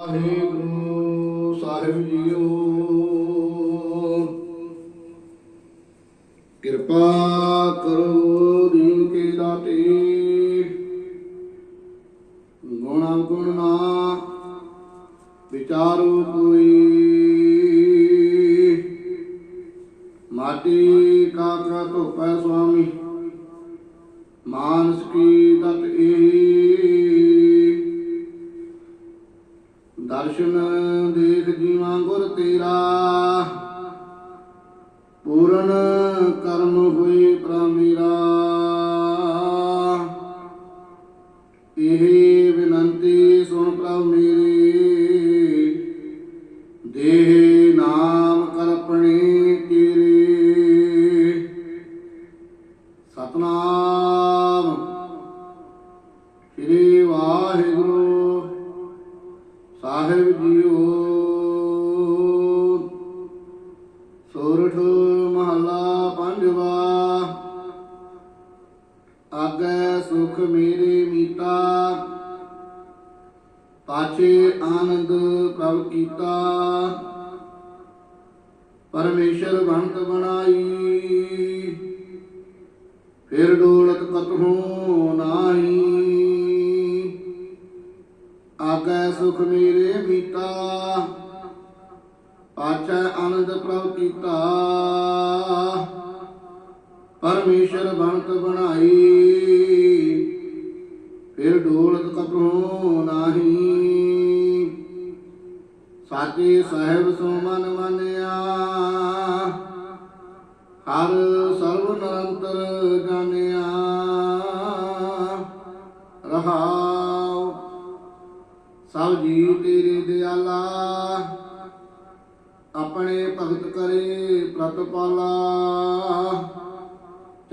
ਵਾਹਿਗੁਰੂ ਸਾਹਿਬ JIO ਕਿਰਪਾ ਕਰੋ ਦੀਨ ਕੇ ਦਾਤੇ। ਗੁਣਾ ਗੁਣ ਨਾ, ਵਿਚਾਰੋ ਕੋਈ। ਮਾਟੀ ਕਾਕਾ ਕਾ ਧੋਪੈ ਸੁਆਮੀ, ਮਾਨਸ ਕੀ ਦਰਸ਼ਨ ਦੇਖ ਜੀਵਾਂ ਗੁਰ ਤੇਰਾ। ਪੂਰਨ ਕਰਮ ਹੋਏ ਪ੍ਰਮੇਰਾ ਇਹ ਬਿਨੰਤੀ ਸੁਣ ਪ੍ਰਭ ਮੇਰੀ। ਦੇਹ ਨਾਮ ਕਰਪਣੇ ਤੇਰੇ। ਸਤਨਾਮ। ਸ੍ਰੀ ਵਾਹਿਗੁਰੂ ਪੰਜਵਾ ਆਗੈ ਸੁਖ ਮੇਰੇ ਮੀਤਾ। ਪਾਛੇ ਆਨੰਦ ਪ੍ਰਭ ਕੀਤਾ। ਪਰਮੇਸ਼ਰ ਬੰਤ ਬਣਾਈ। ਫਿਰ ਡੋਲਤ ਕਤਹੂ ਨਾਹੀ। ਆਗੈ ਸੁਖ ਮੇਰੇ ਮੀਤਾ। ਪਾਛੈ ਆਨੰਦ ਪ੍ਰਭ ਕੀਤਾ। ਪਰਮੇਸ਼ਰ ਬੰਤ ਬਣਾਈ। ਫਿਰ ਡੋਲਤ ਕਪਰੋ ਨਾਹੀ। ਸਾਚੇ ਸਾਹਿਬ ਸੋ ਮਨ ਮੰਨਿਆ। ਹਰ ਸਰਵ ਨਿਰੰਤਰ ਜਾਣਿਆ। ਰਹਾਉ, ਸਭ ਜੀ ਤੇਰੇ ਦਿਆਲਾ। ਆਪਣੇ ਭਗਤ ਕਰੇ ਪ੍ਰਤਪਾਲਾ।